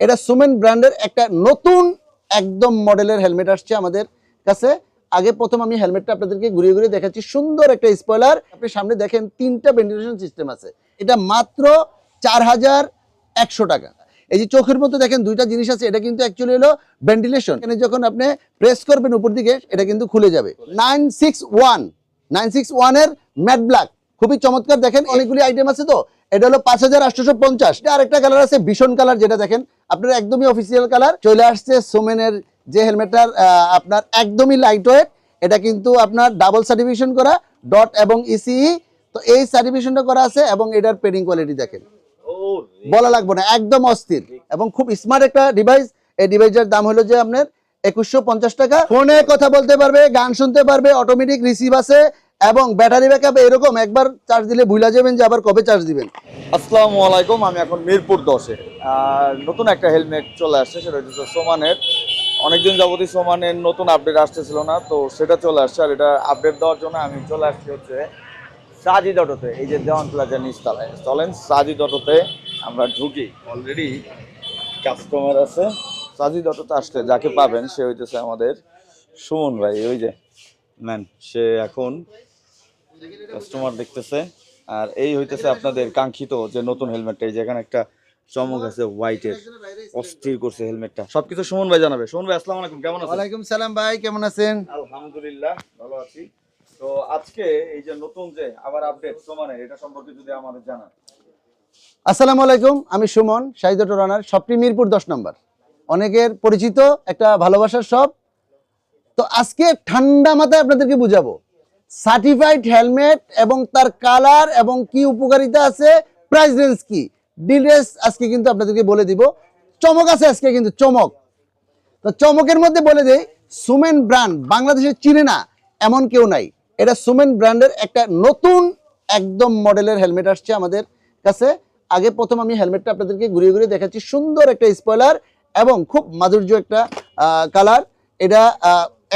এটা সুমেন ব্র্যান্ডের একটা নতুন একদম মডেলের হেলমেট আসছে আমাদের কাছে। আগে প্রথম আমি হেলমেটটা আপনাদেরকে ঘুরিয়ে ঘুরিয়ে দেখাচ্ছি। সুন্দর একটা স্পয়লার আপনি সামনে দেখেন তিনটা ভেন্টিলেশন সিস্টেম আছে। এটা মাত্র চার হাজার একশো টাকা। এই যে চোখের মতো দেখেন দুইটা জিনিস আছে এটা কিন্তু অ্যাকচুয়ালি হলো ভেন্টিলেশন এখানে যখন আপনি প্রেস করবেন উপর দিকে এটা কিন্তু খুলে যাবে। Nine six one nine six ওয়ানের ম্যাট ব্ল্যাক খুবই চমৎকার। দেখেন অনেকগুলি আইটেম আছে তো। এটা হলো পাঁচ হাজার আটশোশো পঞ্চাশ। আরেকটা কালার আছে ভীষণ কালার যেটা দেখেন। আপনার একদমই অফিসিয়াল কালার চলে আসছে সোমেনের যে হেলমেটটার আপনার একদমই লাইট ওয়েট এটা কিন্তু আপনার ডাবল সার্টিফিকেশন করা ডট এবং ইসিই তো এই সার্টিফিকেশনটা করা আছে এবং এটার পেডিং কোয়ালিটি দেখেন। বলা লাগবে না একদম অস্থির এবং খুব স্মার্ট একটা ডিভাইস এই ডিভাইসের দাম হলো যে আপনার একুশশো পঞ্চাশ টাকা। ফোনে কথা বলতে পারবে গান শুনতে পারবে অটোমেটিক রিসিভ আছে এবং ব্যাটারি ব্যাকআপ এরকম একবার চার্জ দিলে ভুলা যাবেন যে আবার কবে চার্জ দিবেন। আসসালামু আলাইকুম আমি এখন মিরপুর দশে। নতুন একটা হেলমেট চলে আসছে সেটা হচ্ছে সোমানের। অনেকদিন যাবতই সোমানের নতুন আপডেট আসতেছিল না তো সেটা চলে আসছে। আর এটা আপডেট দেওয়ার জন্য আমি চলে আসছি হচ্ছে সাজিদ অটোতে এই যে দেওয়ান প্লাজা নিচতলায়। চলেন সাজিদ অটোতে আমরা ঢুকি। অলরেডি কাস্টমার আছে। সাজিদ অটোতে আসলে যাকে পাবেন সে হইতেছে আমাদের সুমন ভাই। ওই যে ম্যান সে এখন কাস্টমার দেখতেছে। আর এই হইতেছে আপনাদের কাঙ্ক্ষিত যে নতুন হেলমেটটা এই যেখানে একটা চমক আছে হোয়াইটের অস্থির করছে হেলমেটটা। সবকিছু সুমন ভাই জানাবে। সুমন ভাই আসসালামু আলাইকুম কেমন আছেন? ওয়ালাইকুম সালাম ভাই কেমন আছেন? আলহামদুলিল্লাহ ভালো আছি। তো আজকে এই যে নতুন যে আবার আপডেট সোমানের এটা সম্পর্কে যদি আমাদের জানান। আসসালামু আলাইকুম আমি সুমন শাহিদ রানার শপটি মিরপুর দশ নম্বর। অনেকের পরিচিত, একটা ভালোবাসার সব তো আজকে ঠান্ডা মাথায় আপনাদেরকে বুঝাবো। সার্টিফাইড হেলমেট এবং তার কালার এবং কি উপকারিতা আছে প্রাইস রেঞ্জ কি? ডিটেলস আজকে কিন্তু আপনাদেরকে বলে দিব। চমক আছে আজকে কিন্তু, চমক। তো চমকের মধ্যে বলে দেই, সুমেন ব্র্যান্ড বাংলাদেশে চিনে না, এমন কেউ নাই। এটা সুমেন ব্র্যান্ডের একটা নতুন একদম মডেলের হেলমেট আসছে আমাদের কাছে। আগে প্রথম আমি হেলমেটটা আপনাদেরকে ঘুরিয়ে ঘুরিয়ে দেখাচ্ছি। সুন্দর একটা স্পয়লার এবং খুব মাধুর্য একটা কালার এটা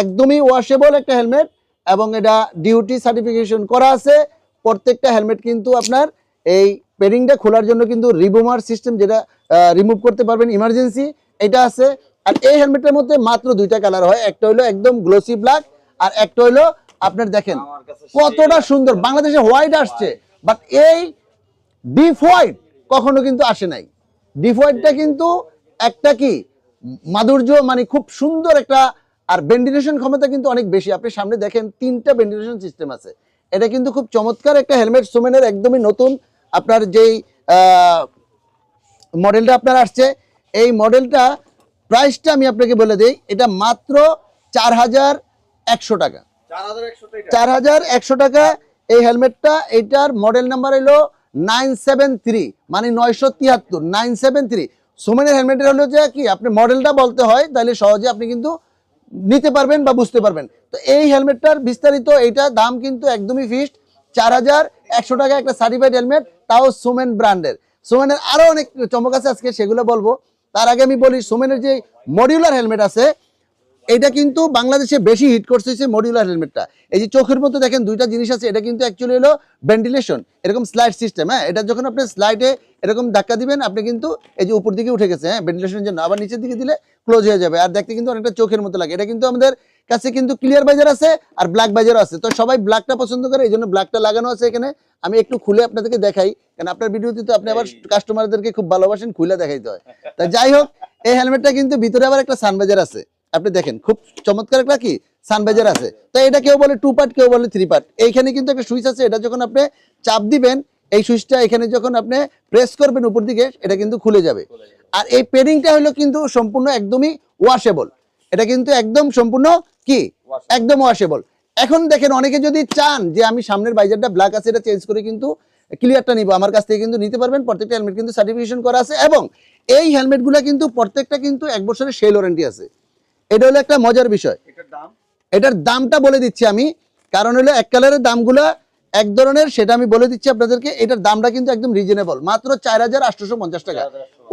একদমই ওয়াশেবল একটা হেলমেট এবং এটা ডিউটি সার্টিফিকেশন করা আছে। প্রত্যেকটা হেলমেট কিন্তু আপনার এই পেডিংটা খোলার জন্য কিন্তু রিমুভার সিস্টেম যেটা রিমুভ করতে পারবেন ইমার্জেন্সি এটা আছে। আর এই হেলমেটের মধ্যে মাত্র দুইটা কালার হয়। একটা হলো একদম গ্লোসি ব্ল্যাক আর একটা হলো আপনার দেখেন কতটা সুন্দর। বাংলাদেশে হোয়াইট আসছে। বাট এই ডিপ হোয়াইট কখনো কিন্তু আসে নাই। ডিপ হোয়াইটটা কিন্তু একটা কি মাধুর্য মানে খুব সুন্দর একটা আর ভেন্টিলেশন ক্ষমতা কিন্তু অনেক বেশি। আপনি সামনে দেখেন তিনটা ভেন্টিলেশন সিস্টেম আছে। এটা কিন্তু খুব চমৎকার একটা হেলমেট সুমেনের একদমই নতুন। আপনার যেই মডেলটা আপনার আসছে এই মডেলটা প্রাইসটা আমি আপনাকে বলে দিই এটা মাত্র চার হাজার একশো টাকা। চার হাজার একশো টাকা এই হেলমেটটা এইটার মডেল নাম্বার হলো নাইন সেভেন থ্রি মানে নয়শো তিয়াত্তর নাইন সেভেন থ্রি। সুমেনের হেলমেটের হলো যে কি, আপনি মডেলটা বলতে হয়, তাহলে সহজে আপনি কিন্তু নিতে পারবেন বা বুঝতে পারবেন। তো এই হেলমেটটার বিস্তারিত এইটা দাম কিন্তু একদমই ফিক্সড চার হাজার একশো টাকা একটা সার্টিফাইড হেলমেট তাও সোমেন ব্র্যান্ডের সোমেনের আরও অনেক চমক আছে আজকে, সেগুলো বলব। তার আগে আমি বলি সোমেনের যে মডিউলার হেলমেট আছে এটা কিন্তু বাংলাদেশে বেশি হিট করছে মডিউলার হেলমেটটা এই যে চোখের মধ্যে দেখেন দুইটা জিনিস আছে এটা কিন্তু অ্যাকচুয়ালি হলো ভেন্টিলেশন এরকম স্লাইড সিস্টেম হ্যাঁ? এটা যখন আপনি স্লাইডে এরকম ধাক্কা দিবেন আপনি কিন্তু এই যে উপর দিকে উঠে গেছে হ্যাঁ ভেন্টিলেশনের জন্য আবার নিচের দিকে দিলে ক্লোজ হয়ে যাবে। আর দেখতে কিন্তু অনেকটা চোখের মতো লাগে। এটা কিন্তু আমাদের কাছে কিন্তু ক্লিয়ার বাজার আছে আর ব্ল্যাক বাজারও আছে। তো সবাই ব্ল্যাকটা পছন্দ করে এই জন্য ব্ল্যাকটা লাগানো আছে এখানে। আমি একটু খুলে আপনাদেরকে দেখাই কারণ আপনার ভিডিওতে তো আপনি আবার কাস্টমারদেরকে খুব ভালোবাসেন খুলে দেখাইতে হয়। তা যাই হোক এই হেলমেটটা কিন্তু ভিতরে আবার একটা সানবাজার আছে। আপনি দেখেন খুব চমৎকার একটা কি সানবাজার আছে। তো এটা কেউ বলে টু পার্ট কেউ বলে থ্রি পার্ট এইখানে কিন্তু একটা সুইচ আছে এটা যখন আপনি চাপ দিবেন এই সুইচটা এখানে যখন আপনি প্রেস করবেন উপর দিকে এটা কিন্তু খুলে যাবে। আর এই পেডিংটা হলো কিন্তু সম্পূর্ণ একদমই ওয়াশেবল এটা কিন্তু একদম সম্পূর্ণ কি? একদম ওয়াশেবল এখন দেখেন অনেকে যদি চান যে আমি সামনের বাইজারটা ব্ল্যাক আছে এটা চেঞ্জ করে কিন্তু ক্লিয়ারটা নিব আমার কাছ থেকে কিন্তু নিতে পারবেন। প্রত্যেকটা হেলমেট কিন্তু সার্টিফিকেশন করা আছে এবং এই হেলমেটগুলো কিন্তু প্রত্যেকটা কিন্তু এক বছরের সেল ওয়ারেন্টি আছে। এটা হলো একটা মজার বিষয়। এটার দাম? এটার দামটা বলে দিচ্ছি আমি। কারণ হলো এক কালারের দামগুলো এক ধরনের সেটা আমি বলে দিচ্ছি আপনাদেরকে এটার দামটা কিন্তু একদম রিজনেবল মাত্র চার হাজার আটশোশো পঞ্চাশ টাকা।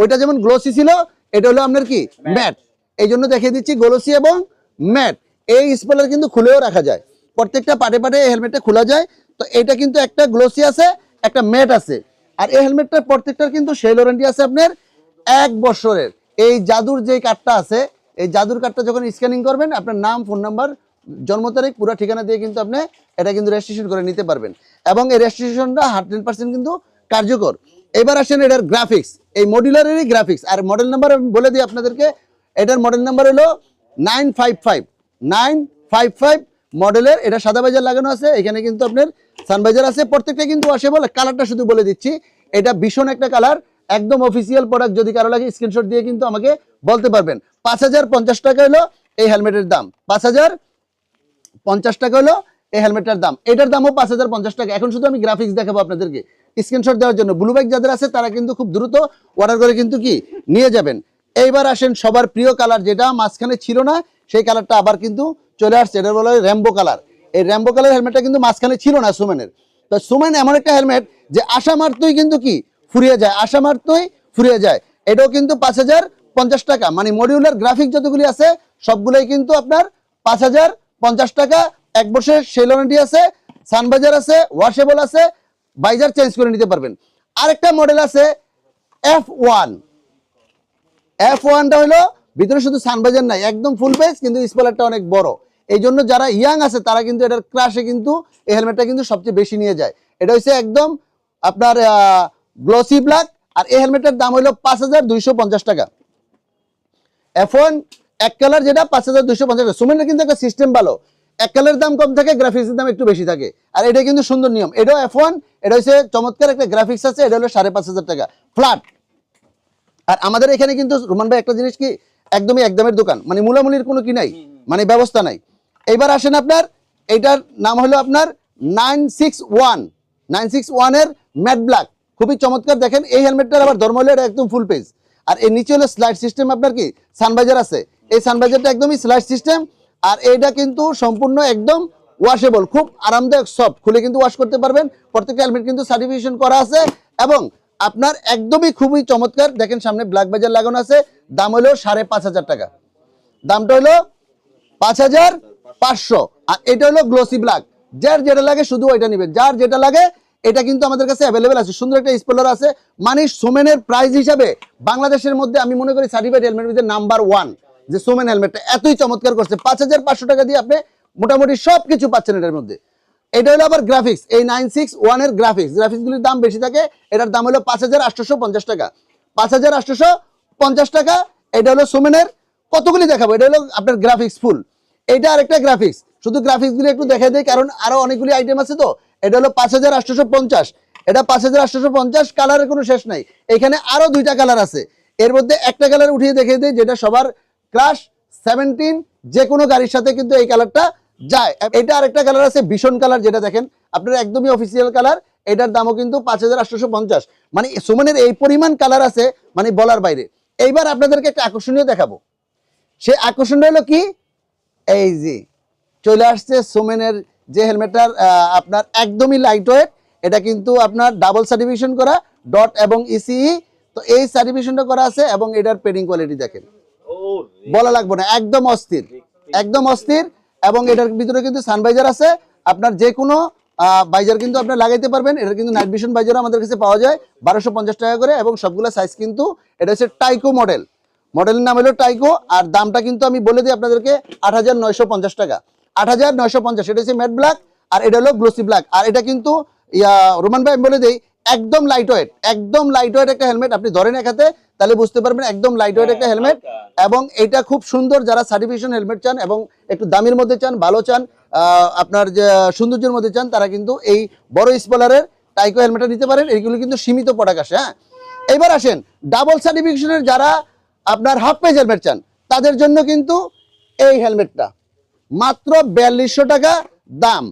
ওইটা যেমন গ্লোসি ছিল এটা হলো আপনার কি? ম্যাট এই জন্য দেখিয়ে দিচ্ছি গ্লোসি এবং ম্যাট এই স্পেলার কিন্তু খুলেও রাখা যায়। প্রত্যেকটা পাটে পাটে এই হেলমেটটা খোলা যায়। তো এটা কিন্তু একটা গ্লোসি আছে একটা ম্যাট আছে। আর এই হেলমেটটার প্রত্যেকটার কিন্তু সেল ওয়ারেন্টি আছে আপনার এক বছরের। এই জাদুর যে কাঠটা আছে এই জাদুর কার্ডটা যখন স্ক্যানিং করবেন, আপনার নাম ফোন নাম্বার জন্ম তারিখ, পুরো ঠিকানা দিয়ে কিন্তু আপনি এটা কিন্তু রেজিস্ট্রেশন করে নিতে পারবেন। এবং এই রেজিস্ট্রেশনটা হান্ড্রেড পার্সেন্ট কিন্তু কার্যকর। এবার আসেন এটার গ্রাফিক্স এই মডিউলারেরই গ্রাফিক্স আর মডেল নাম্বার আমি বলে দিই আপনাদেরকে, এটার মডেল নাম্বার হলো nine five five nine five five মডেলের এটা সাদা বাজার লাগানো আছে, এখানে কিন্তু আপনার সানবাজার আছে। প্রত্যেকটা কিন্তু আসে বলে কালারটা শুধু বলে দিচ্ছি। এটা ভীষণ একটা কালার একদম অফিসিয়াল প্রোডাক্ট যদি কারও লাগে স্ক্রিনশট দিয়ে কিন্তু আমাকে বলতে পারবেন। পাঁচ হাজার পঞ্চাশ টাকা হলো এই হেলমেটের দাম। পাঁচ হাজার পঞ্চাশ টাকা হলো এই হেলমেটটার দাম। এটার দামও পাঁচ হাজার পঞ্চাশ টাকা। এখন শুধু আমি গ্রাফিক্স দেখাবো আপনাদেরকে। স্ক্রিনশট দেওয়ার জন্য ব্লু ব্যাগ যাদের আছে, তারা কিন্তু খুব দ্রুত অর্ডার করে কিন্তু কি? নিয়ে যাবেন। এইবার আসেন সবার প্রিয় কালার যেটা, মাঝখানে ছিল না, সেই কালারটা আবার কিন্তু চলে আসছে। এটা বলা হয় র্যাম্বো কালার এই র্যাম্বো কালার হেলমেটটা কিন্তু মাঝখানে ছিল না সুমেনের। তো সুমেন এমন একটা হেলমেট যে আশা মারতই কিন্তু কি? ফুরিয়ে যায়। আশা মারতই ফুরিয়ে যায়। এটাও কিন্তু পাঁচ হাজার পঞ্চাশ টাকা। মানে মডিউলার গ্রাফিক যতগুলি আছে, সবগুলোই কিন্তু আপনার পাঁচ হাজার পঞ্চাশ টাকা। এক বছরের সেলনিটি আছে সানবাজার আছে ওয়াশেবল আছে বাইজার চেঞ্জ করে নিতে পারবেন। আরেকটা মডেল আছে এফ ওয়ান এফ ওয়ানটা হলো, ভিতরে শুধু সানবাজার নাই, একদম ফুল পেজ কিন্তু স্পলারটা অনেক বড়। এই জন্য যারা ইয়াং আছে, তারা কিন্তু এটার ক্রাশে কিন্তু এই হেলমেটটা কিন্তু সবচেয়ে বেশি নিয়ে যায়। এটা হচ্ছে একদম আপনার গ্লসি ব্ল্যাক আর এই হেলমেটের দাম হলো পাঁচ হাজার দুইশো পঞ্চাশ টাকা। এফ ওয়ান এক কালার যেটা পাঁচ হাজার দুশো পঞ্চাশ সুমেনের কিন্তু একটা সিস্টেম ভালো। এক কালারের দাম কম থাকে গ্রাফিক্সের দাম একটু বেশি থাকে। আর এটা কিন্তু সুন্দর নিয়ম। এটাও এফ ওয়ান এটা হচ্ছে চমৎকার একটা গ্রাফিক্স আছে এটা হলো সাড়ে পাঁচ হাজার টাকা। ফ্ল্যাট আর আমাদের এখানে কিন্তু রোমান ভাই একটা জিনিস কি একদমই একদমের দোকান। মানে মূলামূলির কোনো কি নাই? মানে ব্যবস্থা নাই। এইবার আসেন আপনার এইটার নাম হলো আপনার nine six one. Nine six ওয়ানের ম্যাট ব্ল্যাক। খুবই চমৎকার। দেখেন এই হেলমেটটার আবার ধর্ম হলো এটা একদম ফুল পেজ আর এর নিচে হলো স্লাইড সিস্টেম আপনার কি? সানবাইজার আছে। এই সানবাইজারটা একদমই স্লাইড সিস্টেম আর এইটা কিন্তু সম্পূর্ণ একদম ওয়াশেবল খুব আরামদায়ক সফট খুলে কিন্তু ওয়াশ করতে পারবেন। প্রত্যেকটা হেলমেট কিন্তু সার্টিফিকেশন করা আছে। এবং আপনার একদমই খুবই চমৎকার, দেখেন সামনে ব্ল্যাক বাজার লাগানো আছে। দাম হলো সাড়ে পাঁচ হাজার টাকা। দামটা হলো পাঁচ হাজার পাঁচশো। আর এটা হলো গ্লোসি ব্ল্যাক যার যেটা লাগে শুধু ওইটা নেবেন। যার যেটা লাগে এটা কিন্তু আমাদের কাছে অ্যাভেলেবেল আছে। সুন্দর একটা স্পেলার আছে। মানে সোমেনের প্রাইস হিসাবে বাংলাদেশের মধ্যে আমি মনে করি সার্টিফাইড হেলমেট মধ্যে নাম্বার ওয়ান যে সোমেন হেলমেটটা এতই চমৎকার করছে। পাঁচ হাজার পাঁচশো টাকা দিয়ে আপনি মোটামুটি সব কিছু পাচ্ছেন এটার মধ্যে। এটা হলো আবার গ্রাফিক্স এই নাইন সিক্স ওয়ানের গ্রাফিক্স গ্রাফিক্সগুলির দাম বেশি থাকে, এটার দাম হলো পাঁচ হাজার আটশোশো পঞ্চাশ টাকা। পাঁচ হাজার আটশোশো পঞ্চাশ টাকা, এটা হলো সোমেনের, কতগুলি দেখাবো? এটা হলো আপনার গ্রাফিক্স ফুল এটা আরেকটা গ্রাফিক্স শুধু গ্রাফিক্স গুলি একটু দেখাই দেয় কারণ আরও অনেকগুলি আইটেম আছে তো। এটা হলো পাঁচ হাজার আটশোশো পঞ্চাশ। এটা পাঁচ হাজার আটশোশো পঞ্চাশ কালারের কোনো শেষ নাই। এখানে আরও দুইটা কালার আছে। এর মধ্যে একটা কালার উঠিয়ে দেখিয়ে দেয় যেটা সবার ক্রাশ সেভেন্টিন যে কোনো গাড়ির সাথে কিন্তু এই কালারটা যায়। এটা আরেকটা কালার আছে, ভীষণ কালার যেটা দেখেন, আপনার একদমই অফিসিয়াল কালার এটার দামও কিন্তু পাঁচ হাজার আটশোশো পঞ্চাশ। মানে সুমনের এই পরিমাণ কালার আছে মানে বলার বাইরে। এইবার আপনাদেরকে একটা আকর্ষণীয় দেখাবো। সে আকর্ষণটা হলো কি? এই যে চলে আসছে সোমেনের যে হেলমেটটার আপনার একদমই লাইট ওয়েট এটা কিন্তু আপনার ডাবল সার্টিফিকেশন করা ডট এবং ইসিই তো এই সার্টিফিকেশনটা করা আছে এবং এটার পেডিং কোয়ালিটি দেখেন। বলা লাগবে না একদম অস্থির একদম অস্থির এবং এটার ভিতরে কিন্তু সানভাইজার আছে। আপনার যে কোনো বাইজার কিন্তু আপনার লাগাইতে পারবেন এটা কিন্তু নাইট ভিশন বাইজারও আমাদের কাছে পাওয়া যায় বারোশো পঞ্চাশ টাকা করে এবং সবগুলো সাইজ কিন্তু এটা হচ্ছে টাইকো মডেল মডেলের নাম হলো টাইকো আর দামটা কিন্তু আমি বলে দিই আপনাদেরকে আট হাজার নয়শো পঞ্চাশ টাকা। আট হাজার নয়শো পঞ্চাশ। এটা হচ্ছে ম্যাট ব্ল্যাক আর এটা হলো গ্লোসি ব্ল্যাক আর এটা কিন্তু ইয়া রোমান ভাই বলে দিই একদম লাইট ওয়েট একদম লাইট ওয়েট একটা হেলমেট আপনি ধরেন একাতে তাহলে বুঝতে পারবেন একদম লাইট ওয়েট একটা হেলমেট এবং এটা খুব সুন্দর যারা সার্টিফিকেশন হেলমেট চান এবং একটু দামের মধ্যে চান ভালো চান আপনার যে সৌন্দর্যের মধ্যে চান তারা কিন্তু এই বড় স্পলারের টাইকো হেলমেটটা নিতে পারেন। এইগুলো কিন্তু সীমিত প্রোডাক্ট আসে হ্যাঁ? এবার আসেন ডাবল সার্টিফিকেশনের যারা আপনার হাফ পেজ হেলমেট চান তাদের জন্য কিন্তু এই হেলমেটটা মাত্র বিয়াল্লিশশো টাকা দাম।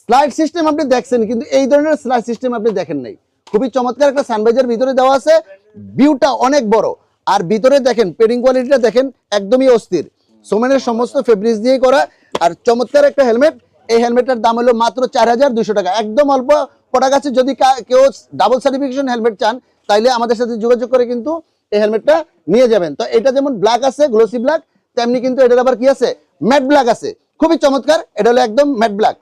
স্লাইড সিস্টেম আপনি দেখছেন, কিন্তু এই ধরনের স্লাইড সিস্টেম আপনি দেখেন নাই। খুবই চমৎকার একটা সানভাইজার ভিতরে দেওয়া আছে, ভিউটা অনেক বড়। আর ভিতরে দেখেন পেডিং কোয়ালিটিটা দেখেন, একদমই অস্থির। সোমেনের সমস্ত ফেব্রিক্স দিয়ে করা। আর চমৎকার একটা হেলমেট এই হেলমেটটার দাম হলো মাত্র চার হাজার দুশো টাকা। একদম অল্প প্রোডাক্ট আছে যদি কেউ ডাবল সার্টিফিকেশন হেলমেট চান, তাইলে আমাদের সাথে যোগাযোগ করে কিন্তু এই হেলমেটটা নিয়ে যাবেন। তো এটা যেমন ব্ল্যাক আছে গ্লোসি ব্ল্যাক তেমনি কিন্তু এটার আবার কি আছে? ম্যাট ব্ল্যাক আছে। খুবই চমৎকার। এটা হলো একদম ম্যাট ব্ল্যাক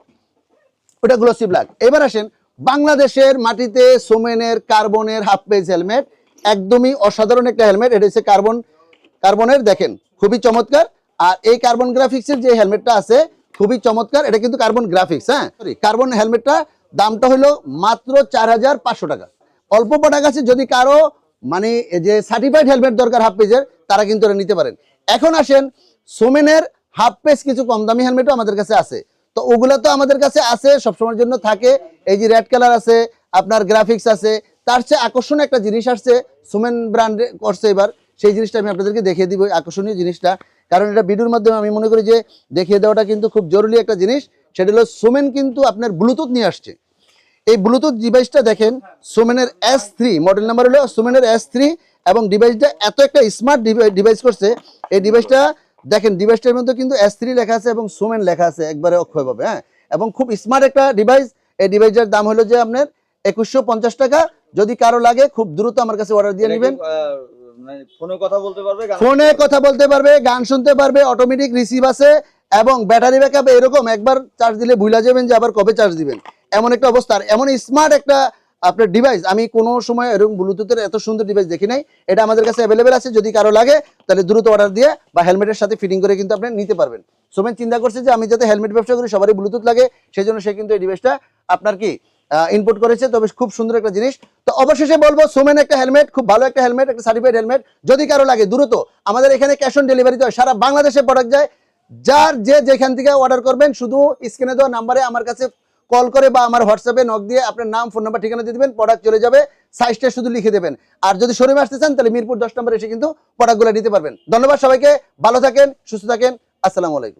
ওটা গ্লোসি ব্ল্যাক এবার আসেন বাংলাদেশের মাটিতে সোমেনের কার্বনের হাফ পেজ হেলমেট একদমই অসাধারণ একটা হেলমেট এটা হচ্ছে কার্বন, কার্বনের দেখেন, খুবই চমৎকার। আর এই কার্বন গ্রাফিক্সের যে হেলমেটটা আছে, খুবই চমৎকার। এটা কিন্তু কার্বন গ্রাফিক্স হ্যাঁ? সরি কার্বন হেলমেটটা দামটা হলো মাত্র চার হাজার পাঁচশো টাকা। অল্প প্রোডাক্ট আছে যদি কারও মানে যে সার্টিফাইড হেলমেট দরকার হাফ পেজের তারা কিন্তু এটা নিতে পারেন। এখন আসেন, সোমেনের হাফ পেস কিছু কম দামি হেলমেটও আমাদের কাছে আছে। তো ওগুলো তো আমাদের কাছে আছে, সবসময়ের জন্য থাকে। এই যে রেড কালার আছে, আপনার গ্রাফিক্স আছে, তার চেয়ে আকর্ষণীয় একটা জিনিস আসছে, সোমেন ব্র্যান্ডে করছে এবার। সেই জিনিসটা আমি আপনাদেরকে দেখিয়ে দিব আকর্ষণীয় জিনিসটা। কারণ এটা ভিডিওর মাধ্যমে আমি মনে করি যে দেখিয়ে দেওয়াটা কিন্তু খুব জরুরি একটা জিনিস, সেটা হলো সোমেন কিন্তু আপনার ব্লুটুথ নিয়ে আসছে। এই ব্লুটুথ ডিভাইসটা দেখেন, সোমেনের এস থ্রি মডেল নাম্বার হলো সোমেনের এস থ্রি এবং ডিভাইসটা এত একটা স্মার্ট ডিভাইস করছে এই ডিভাইসটা দেখেন ডিভাইসটার মধ্যে কিন্তু এস থ্রি লেখা আছে এবং সোমেন লেখা আছে একবারে অক্ষয়ভাবে হ্যাঁ? এবং খুব স্মার্ট একটা ডিভাইস এই ডিভাইসটার দাম হলো যে আপনার একুশশো পঞ্চাশ টাকা। যদি কারও লাগে খুব দ্রুত আমার কাছে অর্ডার দিয়ে নেবেন। মানে ফোনে কথা বলতে পারবে গান ফোনে কথা বলতে পারবে গান শুনতে পারবে অটোমেটিক রিসিভ আছে এবং ব্যাটারি ব্যাকআপ এরকম একবার চার্জ দিলে ভুলা যাবেন যে আবার কবে চার্জ দিবেন। এমন একটা অবস্থা এমন স্মার্ট একটা আপনার ডিভাইস আমি কোনো সময় এরকম ব্লুটুথের এত সুন্দর ডিভাইস দেখি নাই। এটা আমাদের কাছে অ্যাভেলেবেল আছে, যদি কারও লাগে, তাহলে দ্রুত অর্ডার দিয়ে বা হেলমেটের সাথে ফিটিং করে কিন্তু আপনি নিতে পারবেন। সোমেন চিন্তা করছে যে আমি যাতে হেলমেট ব্যবসা করি, সবারই ব্লুটুথ লাগে সেই জন্য সে কিন্তু এই ডিভাইসটা আপনার কি ইনপুট করেছে। তবে খুব সুন্দর একটা জিনিস। তো অবশেষে বলব, সোমেন একটা হেলমেট খুব ভালো একটা হেলমেট একটা সার্টিফাইড হেলমেট যদি কারও লাগে, দ্রুত আমাদের এখানে ক্যাশ অন ডেলিভারি হয়। সারা বাংলাদেশে প্রোডাক্ট যায়। যার যে যেখান থেকে অর্ডার করবেন, শুধু স্ক্রিনে দেওয়া নাম্বারে আমার কাছে কল করে বা আমার হোয়াটসঅ্যাপে নক দিয়ে আপনার নাম ফোন নাম্বার ঠিকানা দিয়ে দেবেন প্রোডাক্ট চলে যাবে সাইজটা শুধু লিখে দেবেন। আর যদি শোরুমে আসতে চান, তাহলে মিরপুর দশ নম্বর এসে কিন্তু প্রোডাক্টগুলো নিতে পারবেন। ধন্যবাদ সবাইকে, ভালো থাকেন, সুস্থ থাকেন, আসসালামু আলাইকুম।